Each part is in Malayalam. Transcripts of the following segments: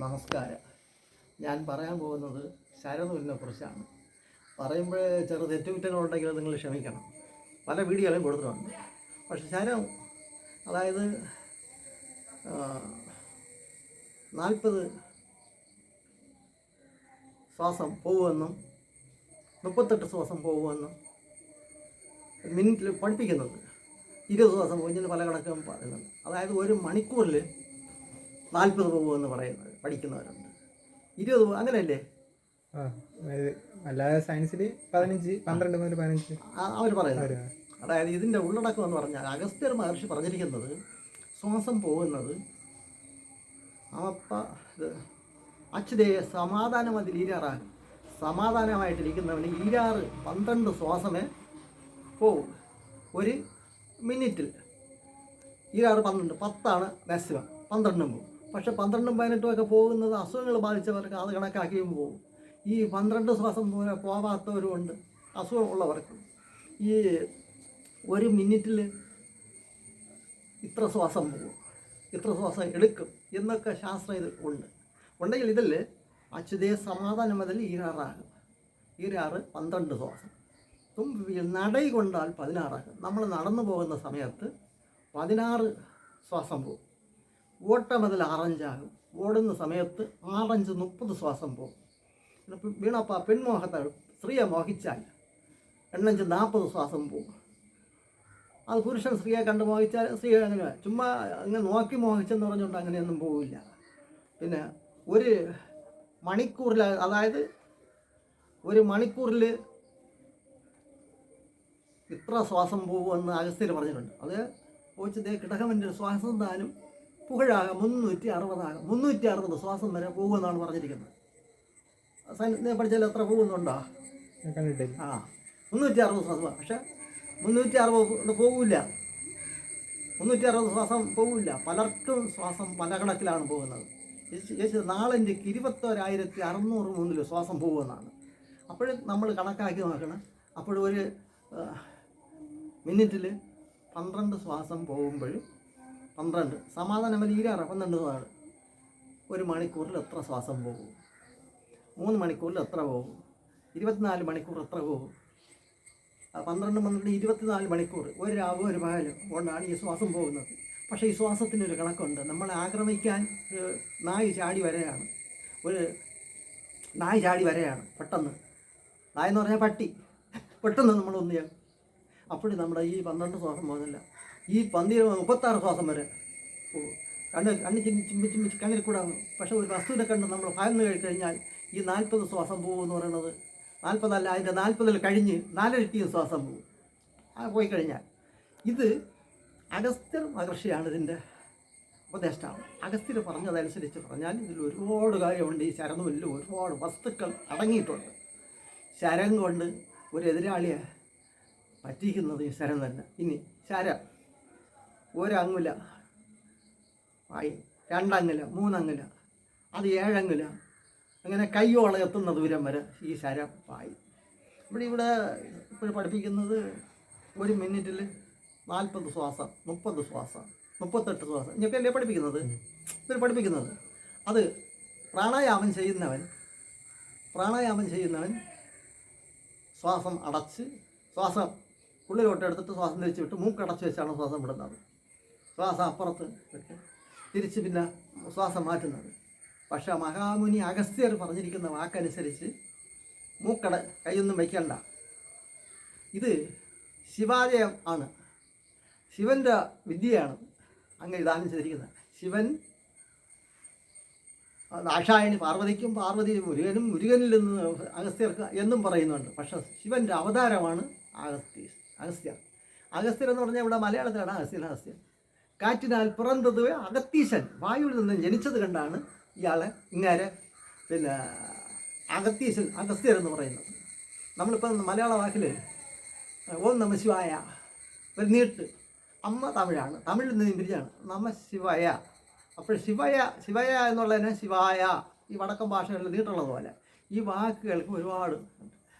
നമസ്കാരം. ഞാൻ പറയാൻ പോകുന്നത് ശരനൂലിനെ കുറിച്ചാണ്. പറയുമ്പോൾ ചെറു തെറ്റുകുറ്റങ്ങളുണ്ടെങ്കിൽ നിങ്ങൾ ക്ഷമിക്കണം. പല വീഡിയോകളും കൊടുത്തിട്ടുണ്ട്. പക്ഷെ ശരം അതായത് നാൽപ്പത് ശ്വാസം പോകുമെന്നും മുപ്പത്തെട്ട് ശ്വാസം പോകുമെന്നും മിനിറ്റിൽ പഠിപ്പിക്കുന്നത് ഇരുപത് ശ്വാസം പോകുന്നതിന് പല കണക്കും പറയുന്നുണ്ട്. അതായത് ഒരു മണിക്കൂറിൽ നാൽപ്പത് പോകുമെന്ന് പറയുന്നത്. പഠിക്കുന്നവരുണ്ട്. ഇരുപത് അങ്ങനെയല്ലേ? അല്ലാതെ സയൻസിൽ പതിനഞ്ച് പന്ത്രണ്ട് മുതൽ പതിനഞ്ച്. അവർ പറയുന്നത്. അതായത് ഇതിന്റെ ഉള്ളടക്കം എന്ന് പറഞ്ഞാൽ അഗസ്ത്യർ മഹർഷി പറഞ്ഞിരിക്കുന്നത് ശ്വാസം പോകുന്നത് അപ്പ അച്യുതയെ സമാധാനം അതിൽ ഈരാറാകും സമാധാനമായിട്ടിരിക്കുന്നവന് ഈരാറ് പന്ത്രണ്ട് ശ്വാസമേ പോവും ഒരു മിനിറ്റിൽ. ഈരാറ് പന്ത്രണ്ട് പത്താണ് മാക്സിമം. പന്ത്രണ്ടും പോകും പക്ഷെ പന്ത്രണ്ടും പതിനെട്ടും ഒക്കെ പോകുന്നത് അസുഖങ്ങൾ ബാധിച്ചവർക്ക് അത് കണക്കാക്കിയും പോകും. ഈ പന്ത്രണ്ട് ശ്വാസം പോലെ പോകാത്തവരുമുണ്ട് അസുഖമുള്ളവർക്ക് ഈ ഒരു മിനിറ്റിൽ ഇത്ര ശ്വാസം പോകും. ഇത്ര ശ്വാസം എടുക്കും എന്നൊക്കെ ശാസ്ത്രം ഇത് ഉണ്ട്. ഉണ്ടെങ്കിൽ ഇതിൽ അച്യുതേ സമാധാനം മുതൽ ഈരാറാകും. ഈരാറ് പന്ത്രണ്ട് ശ്വാസം. തുമ്പിൽ നടൈ കൊണ്ടാൽ പതിനാറാകും. നമ്മൾ നടന്നു പോകുന്ന സമയത്ത് പതിനാറ് ശ്വാസം പോകും. ഓട്ട മുതൽ ആറഞ്ചാകും. ഓടുന്ന സമയത്ത് ആറഞ്ച് മുപ്പത് ശ്വാസം പോകും. വീണപ്പ പെൺമോഹത്തെ സ്ത്രീയെ മോഹിച്ചാൽ എണ്ണഞ്ച് നാൽപ്പത് ശ്വാസം പോകും. അത് പുരുഷൻ സ്ത്രീയെ കണ്ട് മോഹിച്ചാൽ സ്ത്രീ അങ്ങനെ ചുമ്മാ അങ്ങനെ നോക്കി മോഹിച്ചെന്ന് പറഞ്ഞുകൊണ്ട് അങ്ങനെയൊന്നും പോവില്ല. പിന്നെ ഒരു മണിക്കൂറിൽ അതായത് ഒരു മണിക്കൂറിൽ ഇത്ര ശ്വാസം പോകുമെന്ന് അഗസ്ത്യർ പറഞ്ഞിട്ടുണ്ട്. അത് പോച്ചതേ കിടകമന്റെ ശ്വാസം താനും പുകഴാകാം മുന്നൂറ്റി അറുപതാകാം മുന്നൂറ്റി അറുപത് ശ്വാസം വരെ പോകുമെന്നാണ് പറഞ്ഞിരിക്കുന്നത്. സൈന്യത്തെ പഠിച്ചാൽ എത്ര പോകുന്നുണ്ടോ? ആ മുന്നൂറ്റി അറുപത് ശ്വാസം പക്ഷെ മുന്നൂറ്റി അറുപത് പോകില്ല. മുന്നൂറ്റി അറുപത് ശ്വാസം പോകില്ല. പലർക്കും ശ്വാസം പല കണക്കിലാണ് പോകുന്നത്. യേശു- നാളെന്റെക്ക് ഇരുപത്തൊരായിരത്തി അറുന്നൂറ് മൂന്നിൽ ശ്വാസം പോകുമെന്നാണ്. അപ്പോഴും നമ്മൾ കണക്കാക്കി നോക്കണം. അപ്പോഴൊരു മിനിറ്റിൽ പന്ത്രണ്ട് ശ്വാസം പോകുമ്പോൾ പന്ത്രണ്ട്. സമാധാനം ഈരാറ് പന്ത്രണ്ട് ശ്വാസം ഒരു മണിക്കൂറിൽ എത്ര ശ്വാസം പോകും? മൂന്ന് മണിക്കൂറിൽ എത്ര പോകും? ഇരുപത്തിനാല് മണിക്കൂർ എത്ര പോകും? പന്ത്രണ്ട് പന്ത്രണ്ട് ഇരുപത്തിനാല് മണിക്കൂർ. ഒരു രാവും ഒരു പകലും. കൊണ്ടാണ് ഈ ശ്വാസം പോകുന്നത്. പക്ഷേ ഈ ശ്വാസത്തിനൊരു കണക്കുണ്ട്. നമ്മളെ ആക്രമിക്കാൻ ഒരു നായി ചാടി വരെയാണ്. ഒരു നായി ചാടി വരെയാണ്. പെട്ടെന്ന്. നായെന്ന് പറഞ്ഞാൽ പട്ടി. പെട്ടെന്ന് നമ്മൾ ഒന്ന് ചെയ്യാം അപ്പോഴും നമ്മുടെ ഈ പന്ത്രണ്ട് ശ്വാസം പോകുന്നില്ല. ഈ പന്തി മുപ്പത്താറ് ശ്വാസം വരെ. കണ്ണ് കണ്ണ് ചിമ്മി ചിമ്മി ചിമ്മി കണ്ണിൽ കൂടെ അങ്ങ്. പക്ഷേ ഒരു വസ്തുവിനെ കണ്ട് നമ്മൾ ഭയന്ന് കഴിഞ്ഞാൽ ഈ നാൽപ്പത് ശ്വാസം പോകും എന്ന് പറയുന്നത്. നാൽപ്പതല്ല അതിന്റെ നാൽപ്പതിൽ കഴിഞ്ഞ് നാലരട്ടിയും ശ്വാസം പോകും. ആ പോയി കഴിഞ്ഞാൽ ഇത് അഗസ്ത്യർ മഹർഷിയാണ് ഇതിന്റെ ഉപദേഷ്ടാവ്. അഗസ്ത്യർ പറഞ്ഞതനുസരിച്ച് പറഞ്ഞാൽ ഇതിൽ ഒരുപാട് കാര്യമുണ്ട്. ഈ ശരണമില്ല ഒരുപാട് വസ്തുക്കൾ അടങ്ങിയിട്ടുണ്ട്. ശരം കൊണ്ട് ഒരു എതിരാളിയെ പറ്റിക്കുന്നത് ഈ ശരം തന്നെ. ഇനി ശരം. ഒരങ്ങുല. ആയി രണ്ടങ്ങുല മൂന്നങ്ങുല അത് ഏഴങ്ങുല. അങ്ങനെ കയ്യോളം എത്തുന്ന ദൂരം വരെ ഈ ശരം പായി ഇവിടെ ഇവിടെ ഇപ്പോൾ പഠിപ്പിക്കുന്നത് ഒരു മിനിറ്റിൽ നാൽപ്പത് ശ്വാസം മുപ്പത് ശ്വാസം മുപ്പത്തെട്ട് ശ്വാസം. ഇങ്ങനെയല്ലേ പഠിപ്പിക്കുന്നത്? ഇവർ പഠിപ്പിക്കുന്നത്. അത് പ്രാണായാമം ചെയ്യുന്നവൻ പ്രാണായാമം ചെയ്യുന്നവൻ ശ്വാസം അടച്ച് ശ്വാസം ഉള്ളിലോട്ട് എടുത്തിട്ട് ശ്വാസം തിരിച്ചു വിട്ട് മൂക്കടച്ച് വെച്ചാണ് ശ്വാസം വിടുന്നത്. ശ്വാസം അപ്പുറത്ത് വെച്ച് തിരിച്ച് പിന്നെ ശ്വാസം മാറ്റുന്നത്. പക്ഷേ മഹാമുനി അഗസ്ത്യർ പറഞ്ഞിരിക്കുന്ന വാക്കനുസരിച്ച് മൂക്കട കൈയൊന്നും വയ്ക്കണ്ട. ഇത് ശിവാലയം ആണ്. ശിവന്റെ വിദ്യയാണ് അങ്ങ് ദാനം ചെയ്തിരിക്കുന്നത്. ശിവൻ ദാക്ഷായണി പാർവതിക്കും പാർവതി മുരുകനും മുരുകനിൽ നിന്ന് അഗസ്ത്യർക്ക് എന്നും പറയുന്നുണ്ട്. പക്ഷെ ശിവന്റെ അവതാരമാണ് അഗസ്ത്യ അഗസ്ത്യർ അഗസ്ത്യർ എന്ന് പറഞ്ഞാൽ ഇവിടെ മലയാളത്തിലാണ് അഗസ്ത്യൻ അഗസ്ത്യൻ. കാറ്റിനാൽ പിറന്നത് അകത്തീശൻ വായുവിൽ നിന്ന് ജനിച്ചത് കണ്ടാണ് ഇയാളെ ഇങ്ങേരെ പിന്നെ അഗത്തീശൻ അഗസ്ത്യർ എന്ന് പറയുന്നത്. നമ്മളിപ്പോൾ മലയാള വാക്കിൽ ഓം നമ ശിവായ ഒരു നീട്ട്. അമ്മ തമിഴാണ്. തമിഴിൽ നിന്ന് പിരിച്ചാണ് നമ ശിവായ. അപ്പോൾ ശിവയ ശിവയ എന്നുള്ളതിന് ശിവായ. ഈ വടക്കൻ ഭാഷകളിൽ നീട്ടുള്ളത് പോലെ. ഈ വാക്കുകൾക്ക് ഒരുപാട്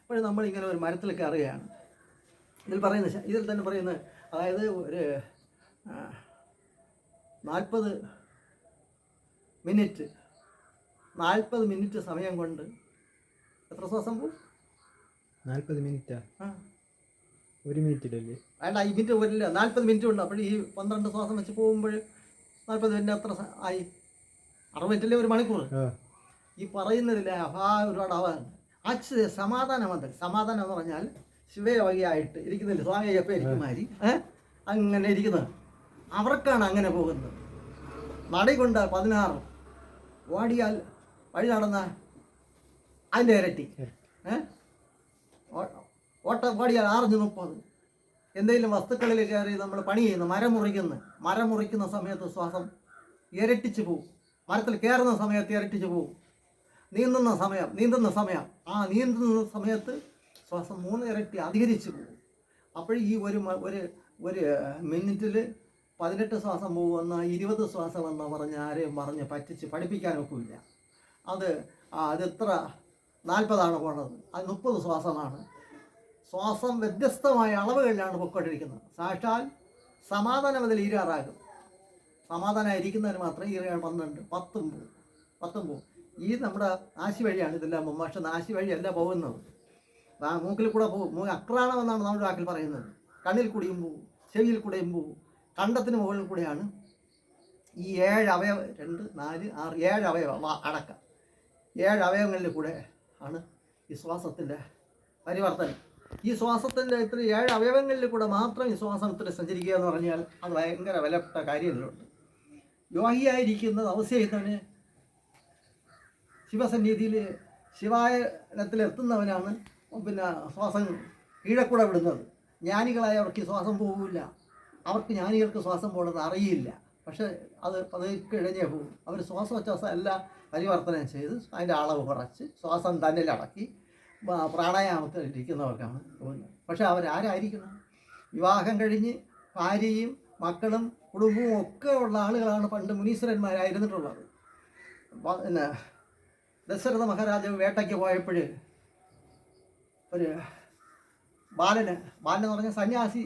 അപ്പോൾ നമ്മളിങ്ങനെ ഒരു മരത്തിൽ കയറുകയാണ് ഇതിൽ പറയുന്ന ഇതിൽ തന്നെ പറയുന്നത് അതായത് ഒരു നാൽപ്പത് മിനിറ്റ് നാൽപ്പത് മിനിറ്റ് സമയം കൊണ്ട് എത്ര ശ്വാസം പോവും നാൽപ്പത് മിനിറ്റാ? ആ. ഒരു മിനിറ്റിലല്ലേ വേണ്ട മിനിറ്റ് വരില്ല നാൽപ്പത് മിനിറ്റ് ഉണ്ട്. അപ്പോൾ ഈ പന്ത്രണ്ട് ശ്വാസം വെച്ച് പോകുമ്പോൾ നാൽപ്പത് മിനിറ്റ് എത്ര ആയി. അറുപത് മിനിറ്റല്ലേ ഒരു മണിക്കൂർ? ഈ പറയുന്നതിലെ അഭാ ഒരുപാട് അച്ഛ സമാധാനമത് സമാധാനം എന്ന് പറഞ്ഞാൽ ശിവയോഗിയായിട്ട് ഇരിക്കുന്നില്ല. സ്വാമി അയ്യപ്പ ഇരിക്കുമാതിരി അങ്ങനെ ഇരിക്കുന്നത് അവർക്കാണ് അങ്ങനെ പോകുന്നത്. നട കൊണ്ട് പതിനാറ് ഓടിയാൽ വഴി നടന്ന അതിന്റെ ഇരട്ടി. ഓട്ട ഓടിയാൽ ആറഞ്ച് മുപ്പത്. എന്തെങ്കിലും വസ്തുക്കളിൽ കയറി നമ്മൾ പണി ചെയ്യുന്നു മരം മുറിക്കുന്നു. മരം മുറിക്കുന്ന സമയത്ത് ശ്വാസം ഇരട്ടിച്ച് പോവും. മരത്തിൽ കയറുന്ന സമയത്ത് ഇരട്ടിച്ച് പോവും. നീന്തുന്ന സമയം നീന്തുന്ന സമയം. ആ നീന്തുന്ന സമയത്ത് ശ്വാസം മൂന്ന് ഇരട്ടി അധികരിച്ച് പോകും അപ്പോൾ ഈ ഒരു ഒരു ഒരു മിനിറ്റിൽ പതിനെട്ട് ശ്വാസം പോകുമെന്ന് ഇരുപത് ശ്വാസം എന്ന് പറഞ്ഞ് ആരെയും പറഞ്ഞ് പറ്റിച്ച് പഠിപ്പിക്കാനൊക്കില്ല അത് അതെത്ര നാൽപ്പതാണ് പോണത്. അത് മുപ്പത് ശ്വാസമാണ്. ശ്വാസം വ്യത്യസ്തമായ അളവുകളിലാണ് പൊയ്ക്കൊണ്ടിരിക്കുന്നത് സാക്ഷാൽ സമാധാനം അതിൽ ഈരാറാകും. സമാധാനം ഇരിക്കുന്നതിന് മാത്രം ഈ പന്ത്രണ്ട് പത്തും പോവും പത്തും പോവും. ഈ നമ്മുടെ നാശി വഴിയാണ് ഇതെല്ലാം പോകും പക്ഷെ നാശി വഴിയല്ല പോകുന്നത്. മൂക്കിൽ കൂടെ പോകും. അക്രാണം എന്നാണ് നമ്മുടെ വാക്കിൽ പറയുന്നത്. കണ്ണിൽ കൂടിയും പോവും. ചെവിയിൽ കൂടെയും പോവും. കണ്ടത്തിന് മുകളിൽ കൂടെയാണ് ഈ ഏഴ് അവയവ രണ്ട് നാല് ആറ് ഏഴ് അവയവ അടക്ക. ഏഴ് അവയവങ്ങളിൽ കൂടെ ആണ് ഈ ശ്വാസത്തിന്റെ പരിവർത്തനം. ഈ ശ്വാസത്തിന്റെ ഇത്ര ഏഴ് അവയവങ്ങളിൽ കൂടെ മാത്രം ഈ ശ്വാസം ഇത്ര സഞ്ചരിക്കുക എന്ന് പറഞ്ഞാൽ അത് ഭയങ്കര വിലപ്പെട്ട കാര്യങ്ങളുണ്ട്. യോഗിയായിരിക്കുന്ന ചെയ്യുന്നവന് ശിവസന്നിധിയിൽ ശിവായനത്തിൽ എത്തുന്നവനാണ് പിന്നെ ശ്വാസം കീഴക്കൂടെ വിടുന്നത്. ജ്ഞാനികളായവർക്ക് ശ്വാസം പോകില്ല അവർക്ക് ജ്ഞാനികൾക്ക് ശ്വാസം പോകുന്നത് അറിയില്ല. പക്ഷെ അത് പതുക്കെ ഇഴഞ്ഞേ പോകും. അവർ ശ്വാസോച്ഛ്വാസം എല്ലാം പരിവർത്തനം ചെയ്ത് അതിന്റെ അളവ് കുറച്ച് ശ്വാസം തന്നിലടക്കി പ്രാണായാമത്തിൽ ഇരിക്കുന്നവർക്കാണ് തോന്നുന്നത്. പക്ഷെ അവരാരായിരിക്കണം? വിവാഹം കഴിഞ്ഞ് ഭാര്യയും മക്കളും കുടുംബവും ഒക്കെ ഉള്ള ആളുകളാണ് പണ്ട് മുനീശ്വരന്മാരായിരുന്നിട്ടുള്ളത്. പിന്നെ ദശരഥ മഹാരാജാവ് വേട്ടയ്ക്ക് പോയപ്പോൾ ഒരു ബാലന് ബാലൻ എന്ന് പറഞ്ഞാൽ സന്യാസി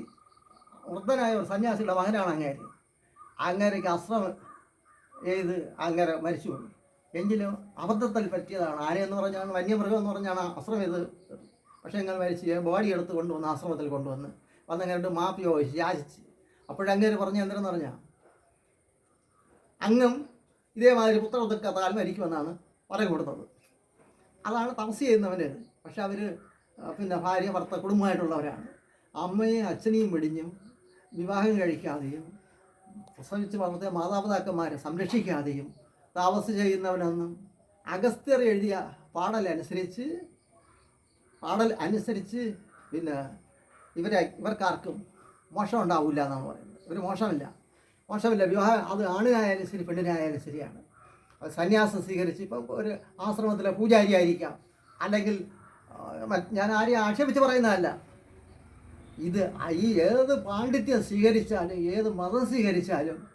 വൃദ്ധനായ ഒരു സന്യാസിയുടെ മകനാണ് അങ്ങേര്. അങ്ങേരയ്ക്ക് അസ്ത്രം ചെയ്ത് അങ്ങേരെ മരിച്ചു പോയി. എങ്കിലും അബദ്ധത്തിൽ പറ്റിയതാണ്. ആനയെന്ന് പറഞ്ഞാണ്? വന്യമൃഗം എന്ന് പറഞ്ഞാണ് അസ്ത്രം ചെയ്ത് പക്ഷേ ഞങ്ങൾ മരിച്ച് ബോഡി എടുത്ത് കൊണ്ടുവന്ന് ആശ്രമത്തിൽ കൊണ്ടുവന്ന് വന്നങ്ങനെ മാപ്പ് ചോദിച്ച് യാചിച്ച്. അപ്പോഴങ്ങേര് പറഞ്ഞ എന്തിനെന്ന് പറഞ്ഞാൽ അങ്ങും ഇതേമാതിരി പുത്രവൃത്തക്കാൽ മരിക്കുമെന്നാണ് പറഞ്ഞു കൊടുത്തത്. അതാണ് തപസ് ചെയ്യുന്നവന്റെ പക്ഷെ അവർ പിന്നെ ഭാര്യ ഭർത്ത കുടുംബമായിട്ടുള്ളവരാണ്. അമ്മയും അച്ഛനെയും വെടിഞ്ഞും വിവാഹം കഴിക്കാതെയും പ്രസവിച്ച് വളർത്തിയ മാതാപിതാക്കന്മാരെ സംരക്ഷിക്കാതെയും താമസം ചെയ്യുന്നവനെന്നും അഗസ്ത്യർ എഴുതിയ പാടലനുസരിച്ച് പാടൽ അനുസരിച്ച് പിന്നെ ഇവരെ ഇവർക്കാർക്കും മോശം ഉണ്ടാവില്ല എന്നാണ് പറയുന്നത്. ഒരു മോശമില്ല. മോശമില്ല. വിവാഹം അത് ആണിനായാലും ശരി പെണ്ണിനായാലും ശരിയാണ്. സന്യാസം സ്വീകരിച്ച് ഇപ്പം ഒരു ആശ്രമത്തിലെ പൂജാരി ആയിരിക്കാം അല്ലെങ്കിൽ ഞാൻ ആരെയും ആക്ഷേപിച്ച് പറയുന്നതല്ല. ഇത് ഈ ഏത് പാണ്ഡിത്യം സ്വീകരിച്ചാലും ഏത് മതം സ്വീകരിച്ചാലും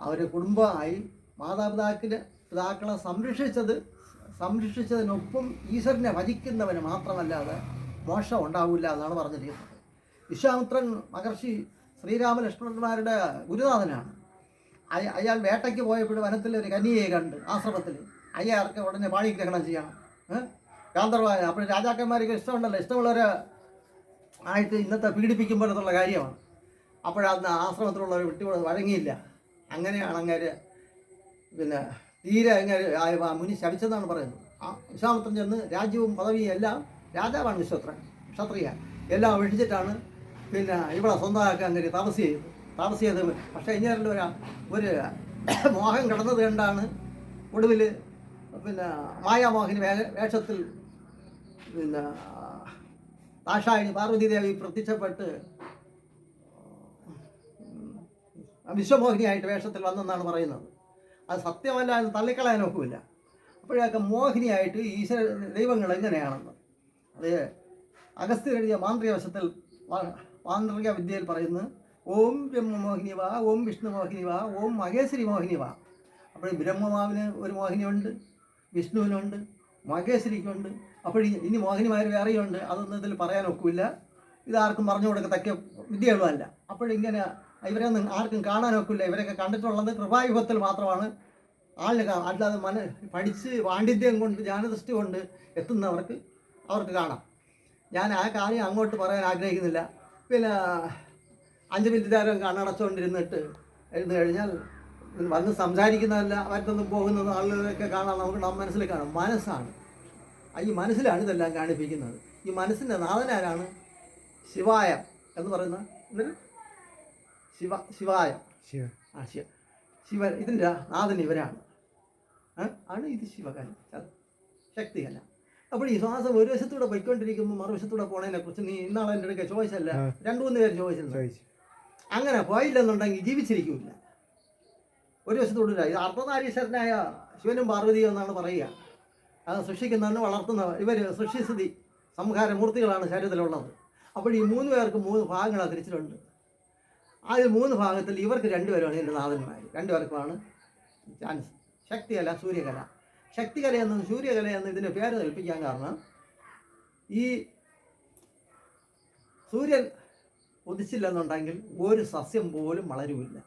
അവർ കുടുംബമായി മാതാപിതാക്കളെ പിതാക്കളെ സംരക്ഷിച്ചത് സംരക്ഷിച്ചതിനൊപ്പം ഈശ്വരനെ ഭജിക്കുന്നവന് മാത്രമല്ലാതെ മോശം ഉണ്ടാവില്ല എന്നാണ് പറഞ്ഞിരിക്കുന്നത്. വിശ്വാമിത്രൻ മഹർഷി ശ്രീരാമലക്ഷ്മണന്മാരുടെ ഗുരുനാഥനാണ്. അയ- അയാൾ വേട്ടയ്ക്ക് പോയപ്പോൾ വനത്തിൽ ഒരു കന്യയെ കണ്ട് ആശ്രമത്തിൽ. അയ്യാർക്ക് ഉടനെ പാണിഗ്രഹണം ചെയ്യണം. ഗാന്ധർവായ അപ്പോൾ രാജാക്കന്മാർക്ക് ഇഷ്ടമുണ്ടല്ലോ. ഇഷ്ടമുള്ളവരെ ആയിട്ട് ഇന്നത്തെ പീഡിപ്പിക്കുമ്പോഴത്തുള്ള കാര്യമാണ്. അപ്പോഴന്ന് ആശ്രമത്തിലുള്ളവർ വിട്ടു വഴങ്ങിയില്ല. അങ്ങനെയാണ് അങ്ങേര് പിന്നെ തീരെ അങ്ങേര് മുനി ശവിച്ചെന്നാണ് പറയുന്നത്. ആ വിശ്വാമിത്രൻ ചെന്ന് രാജ്യവും പദവിയും എല്ലാം രാജാവാണ് വിശ്വത്രൻ ക്ഷത്രിയ. എല്ലാം ഒഴിച്ചിട്ടാണ് പിന്നെ ഇവിടെ സ്വന്തമാക്കാൻ അങ്ങേര് തപസ് ചെയ്തു തപസ് ചെയ്ത് പക്ഷേ ഇങ്ങനെ ഒരു ഒരു മോഹം കിടന്നത് കണ്ടാണ് ഒടുവിൽ പിന്നെ മായാമോഹിനി വേഷത്തിൽ പിന്നെ ദാക്ഷായണി പാർവതീദേവി പ്രത്യക്ഷപ്പെട്ട് വിശ്വമോഹിനിയായിട്ട് വേഷത്തിൽ വന്നെന്നാണ് പറയുന്നത്. അത് സത്യമല്ല എന്ന് തള്ളിക്കളയാൻ ഒക്കില്ല. അപ്പോഴൊക്കെ മോഹിനിയായിട്ട് ഈശ്വര ദൈവങ്ങൾ എങ്ങനെയാണെന്ന്. അത് അഗസ്ത്യനെഴുതിയ എഴുതിയ മാന്ത്രിക വിദ്യയിൽ പറയുന്നത് ഓം ബ്രഹ്മമോഹിനി വാ ഓം വിഷ്ണു മോഹിനി വാ ഓം മഹേശ്വരി മോഹിനി വാ. അപ്പോൾ ബ്രഹ്മമാവിന് ഒരു മോഹിനിയുണ്ട് വിഷ്ണുവിനുണ്ട് മഹേശ്വരിക്കുണ്ട് അപ്പോൾ ഇനി മോഹിനിമാർ വേറെയുണ്ട്. അതൊന്നും ഇതിൽ പറയാൻ ഒക്കില്ല. ഇതാർക്കും പറഞ്ഞു കൊടുക്കത്തക്ക വിദ്യകളുമല്ല. അപ്പോഴിങ്ങനെ ഇവരെ ഒന്നും ആർക്കും കാണാനൊക്കില്ല ഇവരൊക്കെ കണ്ടിട്ടുള്ളത് കൃപായുഗത്തിൽ മാത്രമാണ്. ആളിന് അല്ലാതെ മന പഠിച്ച് പാണ്ഡിത്യം കൊണ്ട് ജ്ഞാനദൃഷ്ടി കൊണ്ട് എത്തുന്നവർക്ക് അവർക്ക് കാണാം. ഞാൻ ആ കാര്യം അങ്ങോട്ട് പറയാൻ ആഗ്രഹിക്കുന്നില്ല. പിന്നെ അഞ്ച് മിനിറ്റ് നേരം കണ്ണടച്ചുകൊണ്ടിരുന്നിട്ട് ഇരുന്ന് കഴിഞ്ഞാൽ വന്ന് സംസാരിക്കുന്നതല്ല മറ്റൊന്നും പോകുന്നതും ആളുകളൊക്കെ കാണാൻ നമുക്ക് മനസ്സിൽ കാണാം. മനസ്സാണ്. ഈ മനസ്സിലാണ് ഇതെല്ലാം കാണിപ്പിക്കുന്നത്. ഈ മനസ്സിന്റെ നാഥനാരാണ് ശിവായ എന്ന് പറയുന്ന എന്തൊരു ശിവ ശിവായ. ശിവ. ആ ശിവ. ശിവ ഇതിന്റെ നാഥൻ ഇവരാണ്. ആണ് ഇത് ശിവകല. ശക്തികല അപ്പോൾ ഈ ശ്വാസം ഒരു വശത്തൂടെ പോയിക്കൊണ്ടിരിക്കുമ്പോൾ മറുവശത്തൂടെ പോണതിനെ കുറിച്ച് നീ ഇന്നാളെ എന്റെ അടുക്ക ചോദിച്ചല്ല. രണ്ടു മൂന്ന് പേര് ചോദിച്ചിരുന്നു. അങ്ങനെ പോയില്ലെന്നുണ്ടെങ്കിൽ ജീവിച്ചിരിക്കില്ല. ഒരു വശത്തൂടെ ഇല്ല. ഇത് അർദ്ധനാരീശ്വരനായ ശിവനും പാർവതിയും എന്നാണ് പറയുക. അത് സൃഷ്ടിക്കുന്നവന് വളർത്തുന്നവർ ഇവർ സൃഷ്ടിസ്ഥിതി സംഹാര മൂർത്തികളാണ് ശരീരത്തിലുള്ളത്. അപ്പോൾ ഈ മൂന്ന് പേർക്ക് മൂന്ന് ഭാഗങ്ങളാണ് തിരിച്ചിട്ടുണ്ട്. ആ മൂന്ന് ഭാഗത്തിൽ ഇവർക്ക് രണ്ടുപേരാണ് എന്റെ നാഥന്മാർ രണ്ടുപേർക്കുമാണ് ചാൻസ്. ശക്തികല സൂര്യകല. ശക്തികല എന്നും സൂര്യകല ഇതിന്റെ പേര് കൽപ്പിക്കാൻ കാരണം ഈ സൂര്യൻ ഉദിച്ചില്ലെന്നുണ്ടെങ്കിൽ ഒരു സസ്യം പോലും വളരുമില്ല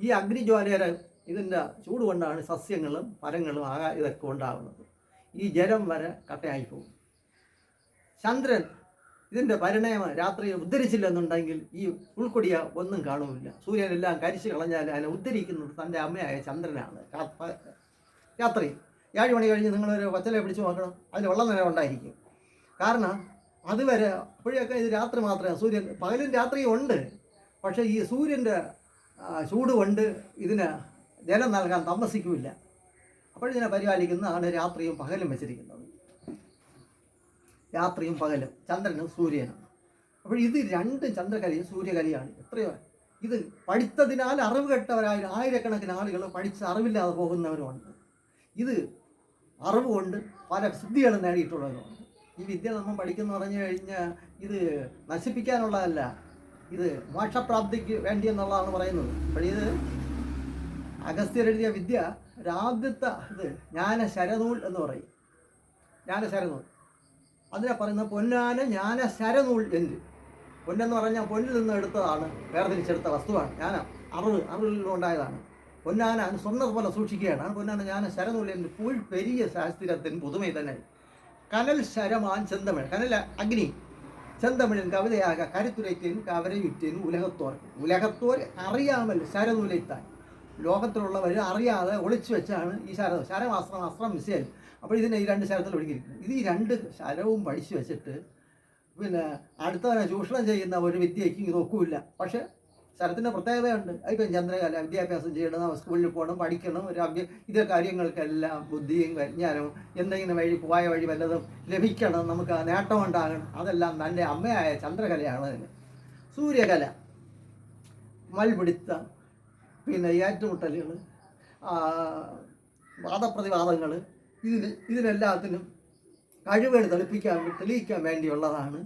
ഈ അഗ്നിജ്വാലയുടെ ഇതിന്റെ ചൂട് കൊണ്ടാണ് സസ്യങ്ങളും മരങ്ങളും ആകാ ഇതൊക്കെ ഉണ്ടാകുന്നത്. ഈ ജലം വരെ കട്ടയായി പോകും. ചന്ദ്രൻ ഇതിന്റെ പരിണയം രാത്രി ഉദ്ധരിച്ചില്ലെന്നുണ്ടെങ്കിൽ ഈ ഉൾക്കൊടിയ ഒന്നും കാണുമില്ല സൂര്യനെല്ലാം കരിച്ചു കളഞ്ഞാൽ അതിനെ ഉദ്ധരിക്കുന്നത് തന്റെ അമ്മയായ ചന്ദ്രനാണ്. രാത്രി ഏഴ് മണി കഴിഞ്ഞ് നിങ്ങളൊരു വച്ചലെ പിടിച്ച് നോക്കണം. അതിന് വെള്ളം തന്നെ ഉണ്ടായിരിക്കും. കാരണം അതുവരെ അപ്പോഴൊക്കെ ഇത് രാത്രി മാത്രമേ സൂര്യൻ പകലും രാത്രിയും ഉണ്ട്. പക്ഷേ ഈ സൂര്യന്റെ ചൂട് കൊണ്ട് ഇതിന് ജലം നൽകാൻ താമസിക്കില്ല. അപ്പോഴിതിനെ പരിപാലിക്കുന്നതാണ് രാത്രിയും പകലും വെച്ചിരിക്കുന്നത്. രാത്രിയും പകലും ചന്ദ്രനും സൂര്യനും. അപ്പോൾ ഇത് രണ്ടും ചന്ദ്രകലയും സൂര്യകലയാണ്. എത്രയോ ഇത് പഠിച്ചതിനാൽ അറിവ് കെട്ടവരായ ആയിരക്കണക്കിന് ആളുകൾ പഠിച്ച് അറിവില്ലാതെ പോകുന്നവരുമുണ്ട്. ഇത് അറിവ് കൊണ്ട് പല സിദ്ധികളും നേടിയിട്ടുള്ളവരുമുണ്ട്. ഈ വിദ്യ നമ്മൾ പഠിക്കുന്നു പറഞ്ഞു കഴിഞ്ഞാൽ ഇത് നശിപ്പിക്കാനുള്ളതല്ല. ഇത് മോക്ഷപ്രാപ്തിക്ക് വേണ്ടി എന്നുള്ളതാണ് പറയുന്നത്. അപ്പോൾ ഇത് അഗസ്ത്യരെഴുതിയ വിദ്യ ഒരു ആദ്യത്തെ ഇത് ജ്ഞാന ശരനൂൽ എന്ന് പറയും. ജ്ഞാന ശരനൂൽ അതിനെ പറയുന്ന പൊന്നാന ജ്ഞാന ശരനൂൽ എന്ന് പൊന്നെന്ന് പറഞ്ഞാൽ പൊന്നിൽ നിന്ന് എടുത്തതാണ് വേർതിരിച്ചെടുത്ത വസ്തുവാണ്. ജ്ഞാന അറിവ് അറിവിലുണ്ടായതാണ് പൊന്നാന സ്വർണ പോലെ സൂക്ഷിക്കുകയാണ്. പൊന്നാന ഞാൻ ശരനൂൽ എന്ന് പുൽ പെരിയ ശാസ്ത്രത്തിന് പുതുമൈ തന്നെ. കനൽ ശരമാൻ ചെന്തമിഴ് കനൽ അഗ്നി. ചെന്തമിഴൻ കവിതയാക കരുത്തുരയ്ക്കൻ കവരയുറ്റൻ ഉലകത്തോർ ഉലകത്തോർ അറിയാമൽ ശരനൂലൈത്താൻ. ലോകത്തിലുള്ളവർ അറിയാതെ ഒളിച്ചു വെച്ചാണ് ഈ ശരം ശരം അസ്ത്രം അസ്ത്രം മിസൈൽ അപ്പോൾ ഇതിനെ ഈ രണ്ട് ശരത്തിൽ ഒഴുകിയിരിക്കുന്നത് ഇത് ഈ രണ്ട് ശരവും പഠിച്ചു വെച്ചിട്ട് പിന്നെ അടുത്തവനെ ചൂഷണം ചെയ്യുന്ന ഒരു വിദ്യയ്ക്ക് ഒക്കില്ല. പക്ഷേ ശരത്തിന്റെ പ്രത്യേകതയുണ്ട്. അതിപ്പം ചന്ദ്രകല വിദ്യാഭ്യാസം ചെയ്യണം സ്കൂളിൽ പോകണം പഠിക്കണം ഒരു അഭ്യ ഇതേ കാര്യങ്ങൾക്കെല്ലാം ബുദ്ധിയും വിജ്ഞാനവും എന്തെങ്കിലും വഴി പോയ വഴി വല്ലതും ലഭിക്കണം നമുക്ക് നേട്ടം ഉണ്ടാകണം. അതെല്ലാം തന്റെ അമ്മയായ ചന്ദ്രകലയാണ് അതിന്. സൂര്യകല മൽപിടുത്തം പിന്നെ ഏറ്റുമുട്ടലുകൾ വാദപ്രതിവാദങ്ങൾ ഇതിന് ഇതിനെല്ലാത്തിനും കഴിവുകൾ തെളിപ്പിക്കാൻ തെളിയിക്കാൻ വേണ്ടിയുള്ളതാണ്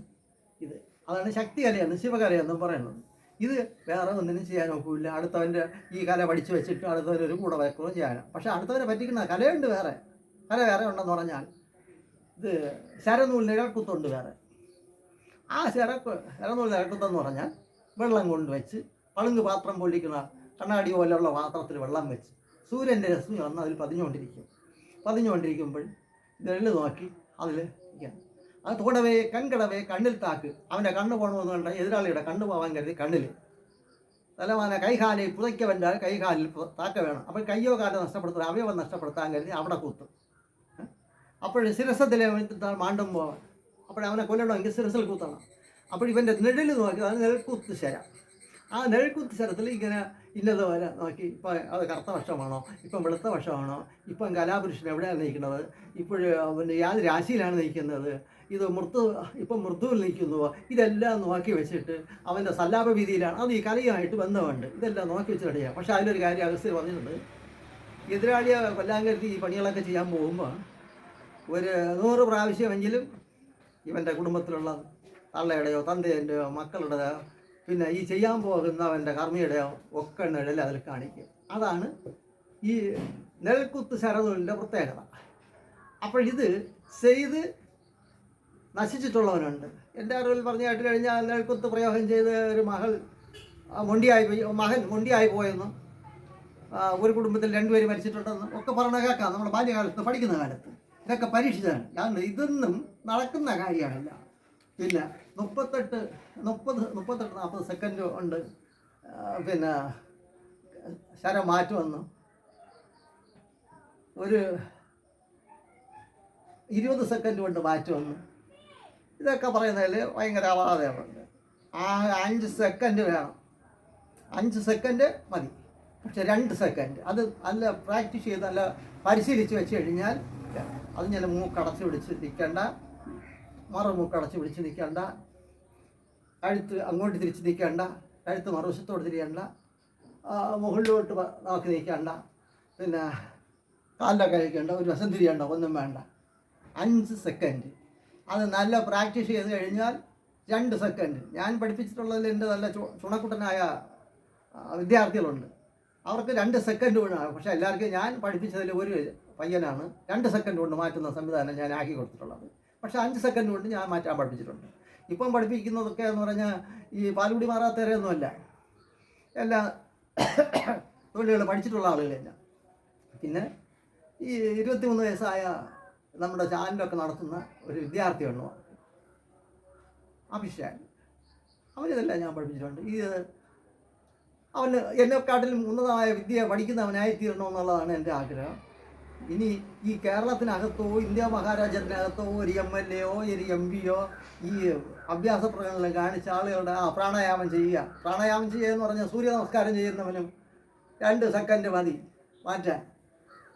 ഇത്. അതാണ് ശക്തികലയെന്ന് ശിവകലയെന്നും പറയുന്നത്. ഇത് വേറെ ഒന്നിനും ചെയ്യാൻ ഒക്കില്ല. അടുത്തവന്റെ ഈ കല പഠിച്ചു വെച്ചിട്ട് അടുത്തവനൊരു കൂടെ വയ്ക്കുകയും ചെയ്യാനും. പക്ഷേ അടുത്തവനെ പറ്റിക്കുന്ന കലയുണ്ട് വേറെ. കല വേറെ ഉണ്ടെന്ന് പറഞ്ഞാൽ ഇത് ശരനൂൽ നിഴൽക്കുത്തുണ്ട് വേറെ. ആ ശരക്ക് ശരനൂൽ നിഴൽക്കുത്തെന്ന് പറഞ്ഞാൽ വെള്ളം കൊണ്ടുവച്ച് പളുങ്ക് പാത്രം പൊള്ളിക്കുന്ന കണ്ണാടി പോലെയുള്ള പാത്രത്തിൽ വെള്ളം വെച്ച് സൂര്യന്റെ രശ്മി വന്ന് അതിൽ പതിഞ്ഞുകൊണ്ടിരിക്കും. പതിഞ്ഞുകൊണ്ടിരിക്കുമ്പോൾ നെല്ല് നോക്കി അതിൽ ഇരിക്കണം അത് തോടവേ കൺകടവേ കണ്ണിൽ താക്ക്. അവന്റെ കണ്ണ് പോകണമെന്ന് കണ്ട എതിരാളിയുടെ കണ്ണ് പോകാൻ കരുതി കണ്ണിൽ തലമാന കൈകാലിൽ പുതയ്ക്കവന്റെ കൈകാലിൽ താക്ക വേണം. അപ്പോൾ കയ്യോ കാലം നഷ്ടപ്പെടുത്താൻ അവയവം നഷ്ടപ്പെടുത്താൻ കരുതി അവിടെ കൂത്തും. അപ്പോൾ ശിരസത്തിലെ മാണ്ടും പോവാൻ. അപ്പോൾ അവനെ കൊല്ലണമെങ്കിൽ ശിരസിൽ കൂത്തണം. അപ്പോൾ ഇവന്റെ നെഴിൽ നോക്കി അത് നെൽക്കൂത്ത് ശരം. ആ നിഴൽക്കുത്തി സ്ഥലത്തിൽ ഇങ്ങനെ ഇന്നതുപോലെ നോക്കി. ഇപ്പം അത് കറുത്ത വർഷമാണോ ഇപ്പം വെളുത്ത വർഷമാണോ ഇപ്പം കലാപുരുഷൻ എവിടെയാണ് നിൽക്കുന്നത്? ഇപ്പോഴ് പിന്നെ ഏത് രാശിയിലാണ് നിൽക്കുന്നത്. ഇത് മൃത്തു ഇപ്പം മൃദുവിൽ നിൽക്കുന്നുവോ ഇതെല്ലാം നോക്കി വെച്ചിട്ട് അവന്റെ സല്ലാപ രീതിയിലാണ് അത് ഈ കലയുമായിട്ട് ബന്ധമുണ്ട്. ഇതെല്ലാം നോക്കി വെച്ച് റെഡിയാണ് പക്ഷേ അതിലൊരു കാര്യം അഗസ്ത്യ പറഞ്ഞിട്ടുണ്ട്. എതിരാളിയെ കൊല്ലാൻ കരുതി ഈ പണികളൊക്കെ ചെയ്യാൻ പോകുമ്പോൾ ഒരു നൂറ് പ്രാവശ്യമെങ്കിലും ഇവന്റെ കുടുംബത്തിലുള്ള തള്ളയുടെയോ തന്തയുടെയോ മക്കളുടെയോ പിന്നെ ഈ ചെയ്യാൻ പോകുന്നവന്റെ കർമ്മിയുടെയോ ഒക്കെ നിഴൽ അതിൽ കാണിക്കും. അതാണ് ഈ നെൽക്കുത്ത് ശരതുവിന്റെ പ്രത്യേകത. അപ്പോൾ ഇത് ചെയ്ത് നശിച്ചിട്ടുള്ളവനുണ്ട്. എന്റെ അറിവിൽ പറഞ്ഞു കേട്ട് കഴിഞ്ഞാൽ നെൽക്കുത്ത് പ്രയോഗം ചെയ്ത് ഒരു മകൾ മൊണ്ടിയായി പോയി മകൻ മൊണ്ടിയായി പോയെന്നും ഒരു കുടുംബത്തിൽ രണ്ടുപേര് മരിച്ചിട്ടുണ്ടെന്നും ഒക്കെ പറഞ്ഞ കേൾക്കാം. നമ്മുടെ ബാല്യകാലത്ത് പഠിക്കുന്ന കാലത്ത് ഇതൊക്കെ പരീക്ഷിച്ചതാണ്. കാരണം ഇതൊന്നും നടക്കുന്ന കാര്യമല്ല. പിന്നെ മുപ്പത്തെട്ട് മുപ്പത് മുപ്പത്തെട്ട് നാൽപ്പത് സെക്കൻഡ് ഉണ്ട്. പിന്നെ ശരം വന്നു. ഒരു ഇരുപത് സെക്കൻഡ് കൊണ്ട് മാറ്റുമെന്ന് ഇതൊക്കെ പറയുന്നതിൽ ഭയങ്കര അപാകതയുണ്ട് ആ അഞ്ച് സെക്കൻഡ് വേണം. അഞ്ച് സെക്കൻഡ് മതി. പക്ഷെ രണ്ട് സെക്കൻഡ് അത് നല്ല പ്രാക്ടീസ് ചെയ്ത് നല്ല പരിശീലിച്ച് വെച്ച് കഴിഞ്ഞാൽ അത് ഞാൻ മൂക്കടച്ച് പിടിച്ച് നിൽക്കേണ്ട. മറു മൂക്കടച്ച് പിടിച്ച് നിൽക്കേണ്ട. കഴുത്ത് അങ്ങോട്ട് തിരിച്ച് നിൽക്കേണ്ട. കഴുത്ത് മറുവശത്തോട് തിരിയേണ്ട. മുകളിലോട്ട് നോക്കി നിൽക്കേണ്ട. പിന്നെ കാലിന്റെ കഴിക്കേണ്ട ഒരു വശം തിരിയേണ്ട. ഒന്നും വേണ്ട. അഞ്ച് സെക്കൻഡ്. അത് നല്ല പ്രാക്ടീസ് ചെയ്ത് കഴിഞ്ഞാൽ രണ്ട് സെക്കൻഡ്. ഞാൻ പഠിപ്പിച്ചിട്ടുള്ളതിൽ എന്റെ നല്ല ചുണക്കുട്ടനായ വിദ്യാർത്ഥികളുണ്ട്. അവർക്ക് രണ്ട് സെക്കൻഡ് വേണം. പക്ഷേ എല്ലാവർക്കും ഞാൻ പഠിപ്പിച്ചതിൽ ഒരു പയ്യനാണ്. രണ്ട് സെക്കൻഡ് കൊണ്ട് മാറ്റുന്ന സംവിധാനം ഞാൻ ആക്കി കൊടുത്തിട്ടുള്ളത്. പക്ഷേ അഞ്ച് സെക്കൻഡ് കൊണ്ട് ഞാൻ മാറ്റാൻ പഠിപ്പിച്ചിട്ടുണ്ട്. ഇപ്പം പഠിപ്പിക്കുന്നതൊക്കെ എന്ന് പറഞ്ഞാൽ ഈ പാലുകുടി മാറാത്തവരെയൊന്നുമല്ല എല്ലാ തൊഴിലുകൾ പഠിച്ചിട്ടുള്ള ആളുകളല്ല പിന്നെ ഈ ഇരുപത്തി മൂന്ന് വയസ്സായ നമ്മുടെ ചാനലൊക്കെ നടത്തുന്ന ഒരു വിദ്യാർത്ഥിയുണ്ട് അഭിഷേക് അവനിതെല്ലാം ഞാൻ പഠിപ്പിച്ചിട്ടുണ്ട്. ഈ അവന് എന്നെക്കാട്ടിലും ഉന്നതമായ വിദ്യ പഠിക്കുന്നവനായി തീരണമെന്നുള്ളതാണ് എന്റെ ആഗ്രഹം. ഇനി ഈ കേരളത്തിനകത്തോ ഇന്ത്യ മഹാരാജ്യത്തിനകത്തോ ഒരു എം എൽ എയോ ഒരു എം പിയോ ഈ അഭ്യാസ പ്രകടനം കാണിച്ച ആളുകളുടെ ആ പ്രാണായാമം ചെയ്യുക. പ്രാണായാമം ചെയ്യുക എന്ന് പറഞ്ഞാൽ സൂര്യ നമസ്കാരം ചെയ്യുന്നവനും രണ്ട് സെക്കൻഡ് മതി മാറ്റാൻ.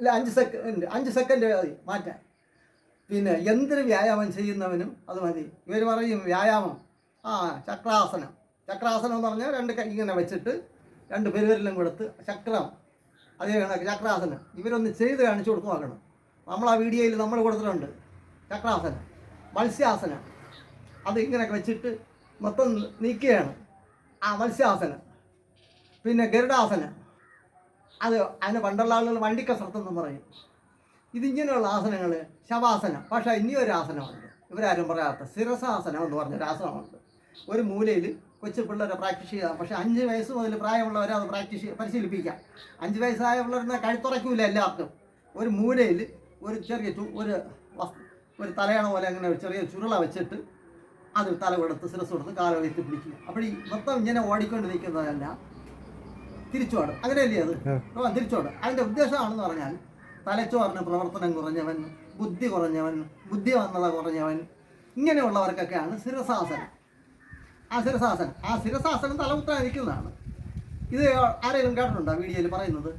ഇല്ല അഞ്ച് സെക്കൻഡ് അഞ്ച് സെക്കൻഡ് മതി മാറ്റാൻ. പിന്നെ എന്തൊരു വ്യായാമം ചെയ്യുന്നവനും അത് മതി. ഇവർ പറയും വ്യായാമം. ആ ചക്രാസനം. ചക്രാസനം എന്ന് പറഞ്ഞാൽ രണ്ട് കൈ ഇങ്ങനെ വെച്ചിട്ട് രണ്ട് പെരുവരിലും കൊടുത്ത് ചക്രം അതേ കണക്ക് ചക്രാസനം. ഇവരൊന്ന് ചെയ്ത് കാണിച്ചു കൊടുത്തു നോക്കണം. നമ്മൾ ആ വീഡിയോയിൽ നമ്മൾ കൊടുത്തിട്ടുണ്ട്. ചക്രാസനം. മത്സ്യാസനം. അത് ഇങ്ങനെയൊക്കെ വെച്ചിട്ട് മൊത്തം നീക്കുകയാണ്. ആ മത്സ്യാസനം. പിന്നെ ഗരുഡാസനം. അത് അതിന് പണ്ടുള്ള ആളുകൾ വണ്ടിക്കസർത്തം എന്ന് പറയും. ഇതിങ്ങനെയുള്ള ആസനങ്ങൾ ശവാസനം. പക്ഷേ ഇനിയൊരു ആസനമുണ്ട്. ഇവരാരും പറയാത്ത. ശിരസാസനം എന്ന് പറഞ്ഞൊരു ആസനമുണ്ട്. ഒരു മൂലയിൽ കൊച്ചു പിള്ളേരെ പ്രാക്ടീസ് ചെയ്യാം പക്ഷെ അഞ്ച് വയസ്സ് മുതൽ പ്രായമുള്ളവരെ അത് പ്രാക്ടീസ് പരിശീലിപ്പിക്കാം. അഞ്ച് വയസ്സായ പിള്ളേരെ കഴുത്തുറയ്ക്കൂല എല്ലാവർക്കും. ഒരു മൂലയിൽ ഒരു ചെറിയ ചു- ഒരു ഒരു തലയണ പോലെ അങ്ങനെ ഒരു ചെറിയ ചുരുള വെച്ചിട്ട് അത് തല കൊടുത്ത് ശിരസ് കൊടുത്ത് കാല പിടിക്കുക. അപ്പോൾ ഈ മൊത്തം ഇങ്ങനെ ഓടിക്കൊണ്ട് നിൽക്കുന്നതല്ല തിരിച്ചോട്. അങ്ങനെയല്ലേ അത്? തിരിച്ചോടും. അതിന്റെ ഉദ്ദേശമാണെന്ന് പറഞ്ഞാൽ തലച്ചോറിന് പ്രവർത്തനം കുറഞ്ഞവൻ ബുദ്ധി കുറഞ്ഞവൻ ബുദ്ധിവന്നത കുറഞ്ഞവൻ ഇങ്ങനെയുള്ളവർക്കൊക്കെയാണ് ശിരസാസനം. ആ ശിരസാസനം ആ ശിരസാസനം തലമുത്രായിരിക്കുന്നതാണ്. ഇത് ആരെങ്കിലും കേട്ടിട്ടുണ്ടോ വീഡിയോയിൽ പറയുന്നത്?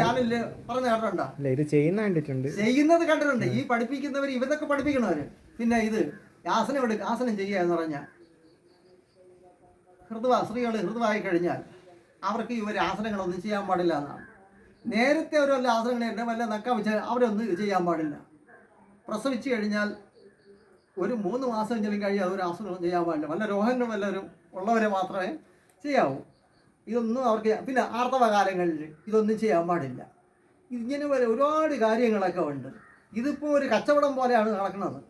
ചാനലിൽ പറഞ്ഞു കേട്ടിട്ടുണ്ടോ? ഇത് ചെയ്യുന്ന കണ്ടിട്ടുണ്ട്. ചെയ്യുന്നത് കണ്ടിട്ടുണ്ട്. ഈ പഠിപ്പിക്കുന്നവർ ഇവരൊക്കെ പഠിപ്പിക്കണവര്. പിന്നെ ഇത് ആസനം എടുക്കുക ആസനം ചെയ്യുക എന്ന് പറഞ്ഞാൽ ഹൃദവ സ്ത്രീകൾ ഹൃദവായി കഴിഞ്ഞാൽ അവർക്ക് ഇവർ ആസനങ്ങളൊന്നും ചെയ്യാൻ പാടില്ല എന്നാണ്. നേരത്തെ ഒരു വല്ല ആസനങ്ങളുണ്ട് വല്ല നക്ക വെച്ച് അവരൊന്നും ചെയ്യാൻ പാടില്ല. പ്രസവിച്ചു കഴിഞ്ഞാൽ ഒരു മൂന്ന് മാസം എങ്കിലും കഴിയാതെ ഒരു ആസനവും ചെയ്യാൻ പാടില്ല. വല്ല രോഗങ്ങൾ വല്ലവരും ഉള്ളവരെ മാത്രമേ ചെയ്യാവൂ. ഇതൊന്നും അവർക്ക് പിന്നെ ആർത്തവകാലങ്ങളിൽ ഇതൊന്നും ചെയ്യാൻ പാടില്ല. ഇങ്ങനെ പോലെ ഒരുപാട് കാര്യങ്ങളൊക്കെ ഉണ്ട്. ഇതിപ്പോൾ ഒരു കച്ചവടം പോലെയാണ് നടക്കുന്നത്.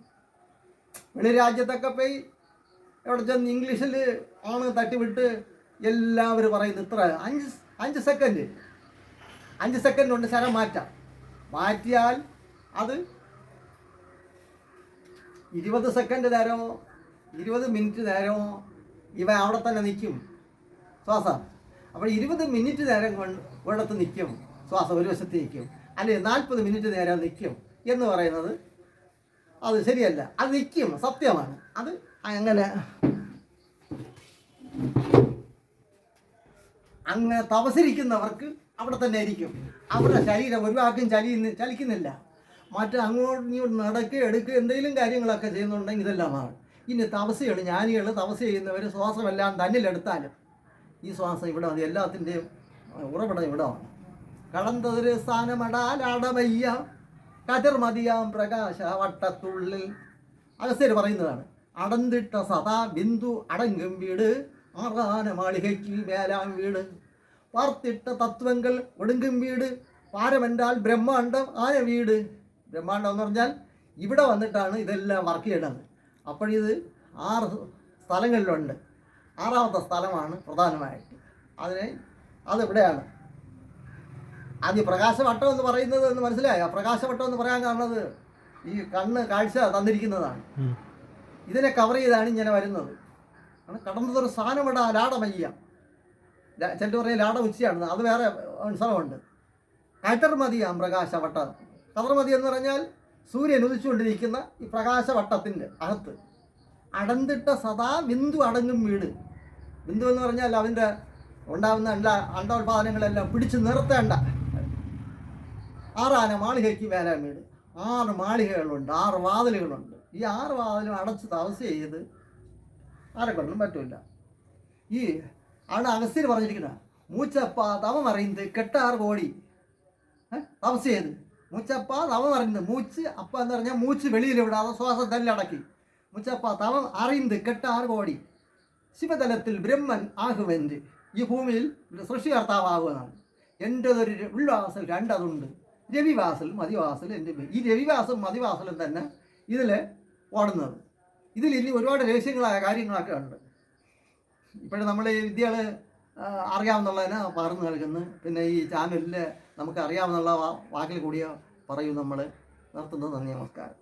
വെളിരാജ്യത്തൊക്കെ പോയി എവിടെ ചെന്ന് ഇംഗ്ലീഷിൽ ആണ് തട്ടിവിട്ട് എല്ലാവരും പറയുന്നത് ഇത്ര. അഞ്ച് അഞ്ച് സെക്കൻഡ്. അഞ്ച് സെക്കൻഡ് കൊണ്ട് ശരം മാറ്റാം. മാറ്റിയാൽ അത് ഇരുപത് സെക്കൻഡ് നേരമോ? ഇരുപത് മിനിറ്റ് നേരമോ? ഇവ അവിടെ തന്നെ നിൽക്കും. ശ്വാസം. അപ്പോൾ ഇരുപത് മിനിറ്റ് നേരം ഇവിടത്ത് നിൽക്കും. ശ്വാസം ഒരു വശത്ത് നിൽക്കും. അല്ലെങ്കിൽ നാൽപ്പത് മിനിറ്റ് നേരം നിൽക്കും എന്ന് പറയുന്നത് അത് ശരിയല്ല. അത് നിൽക്കും. സത്യമാണ്. അത് അങ്ങനെ അങ്ങനെ തപസരിക്കുന്നവർക്ക് അവിടെ തന്നെ ഇരിക്കും. അവരുടെ ശരീരം ഒരു വാക്കും ചലിയുന്ന ചലിക്കുന്നില്ല. മറ്റ് അങ്ങോട്ട് ഇങ്ങോട്ട് നടക്കുക എടുക്കുക എന്തെങ്കിലും കാര്യങ്ങളൊക്കെ ചെയ്യുന്നുണ്ടെങ്കിൽ ഇതെല്ലാമാണ് ഇനി തപസ്യകൾ ജ്ഞാനികൾ തപസ് ചെയ്യുന്നവർ ശ്വാസമെല്ലാം തന്നിലെടുത്താലും ഈ ശ്വാസം ഇവിടെ മതി. എല്ലാത്തിന്റെയും ഉറവിടം ഇവിടമാണ് കടന്തതൊരു സ്ഥാനമടാലാടമയ്യ കതിർമതിയാം പ്രകാശ വട്ടത്തുള്ളിൽ. അഗസ്ത്യർ പറയുന്നതാണ് അടന്തിട്ട സദാ ബിന്ദു അടങ്കും വീട് ആറാന മാളികയ്ക്ക് മേലാം വീട്. വാർത്തിട്ട തത്വങ്ങൾ ഒടുങ്കും വീട് പാരമെന്റാൽ ബ്രഹ്മാണ്ടം ആയ വീട്. ബ്രഹ്മാണ്ടം എന്ന് പറഞ്ഞാൽ ഇവിടെ വന്നിട്ടാണ് ഇതെല്ലാം വർക്ക് ചെയ്യണത് അപ്പോഴിത് ആറ് സ്ഥലങ്ങളിലുണ്ട്. ആറാമത്തെ സ്ഥലമാണ് പ്രധാനമായിട്ട്. അതിനെ അതിവിടെയാണ്. ആദ്യ പ്രകാശവട്ടം എന്ന് പറയുന്നത് എന്ന് മനസ്സിലായോ? പ്രകാശവട്ടം എന്ന് പറയാൻ കാരണത് ഈ കണ്ണ് കാഴ്ച തന്നിരിക്കുന്നതാണ്. ഇതിനെ കവർ ചെയ്താണ് ഇങ്ങനെ വരുന്നത്. കടന്നതൊരു സാധനം ഇവിടെ ലാടമയ്യ ചിലർ പറയും ലാട ഉച്ചയാണ് അത് വേറെ സ്ഥലമുണ്ട്. കയറ്റർ മതിയാം പ്രകാശവട്ടം. കവർ മതി എന്ന് പറഞ്ഞാൽ സൂര്യൻ ഉദിച്ചുകൊണ്ടിരിക്കുന്ന ഈ പ്രകാശവട്ടത്തിന്റെ അകത്ത് അടന്തിട്ട സദാ ബിന്ദു അടങ്ങും വീട്. ബിന്ദു എന്ന് പറഞ്ഞാൽ അവന്റെ ഉണ്ടാകുന്ന എല്ലാ അണ്ടോത്പാദനങ്ങളെല്ലാം പിടിച്ചു നിർത്തേണ്ട. ആറാന മാളികയ്ക്ക് വേലാൻ വീട്. ആറ് മാളികകളുണ്ട് ആറ് വാതിലുകളുണ്ട്. ഈ ആറ് വാതിലും അടച്ച് തപസ് ചെയ്ത് ആരെക്കൊണ്ടും പറ്റില്ല ഈ ആണ് അഗസ്ത്യർ പറഞ്ഞിരിക്കുന്നത് മൂച്ചപ്പ തവം അറിയുന്നത് കെട്ടാറ് കോടി? തപസ് ചെയ്ത്. മൂച്ചപ്പ തവ അറിയുന്നത് മൂച്ച് അപ്പ എന്ന് പറഞ്ഞാൽ മൂച്ച് വെളിയിൽ വിടാതെ ശ്വാസം തല്ല അടക്കി. മൂച്ചപ്പ തവൻ അറിയുന്നത് കെട്ടാർ കോടി. ശിവതലത്തിൽ ബ്രഹ്മൻ ആകുമെന്റെ ഈ ഭൂമിയിൽ ഒരു സൃഷ്ടികർത്താവാകുമെന്നാണ് എന്റെതൊരു ഉള്ളവാസൽ രണ്ടതുണ്ട് രവിവാസലും മതിവാസലും എന്റെ. ഈ രവിവാസം മതിവാസലും തന്നെ ഇതിൽ ഓടുന്നത് ഇതിൽ ഇനി ഒരുപാട് രഹസ്യങ്ങളായ കാര്യങ്ങളൊക്കെ ഉണ്ട്. ഇപ്പോഴും നമ്മൾ ഈ വിദ്യകൾ അറിയാവുന്നുള്ളതിന് പകർന്നു നൽകുന്നു പിന്നെ ഈ ചാനലിൽ നമുക്ക് അറിയാവുന്നുള്ള വാ- വാക്കിൽ കൂടിയോ പറയൂ നമ്മൾ നിർത്തുന്നത് നന്ദി നമസ്കാരം.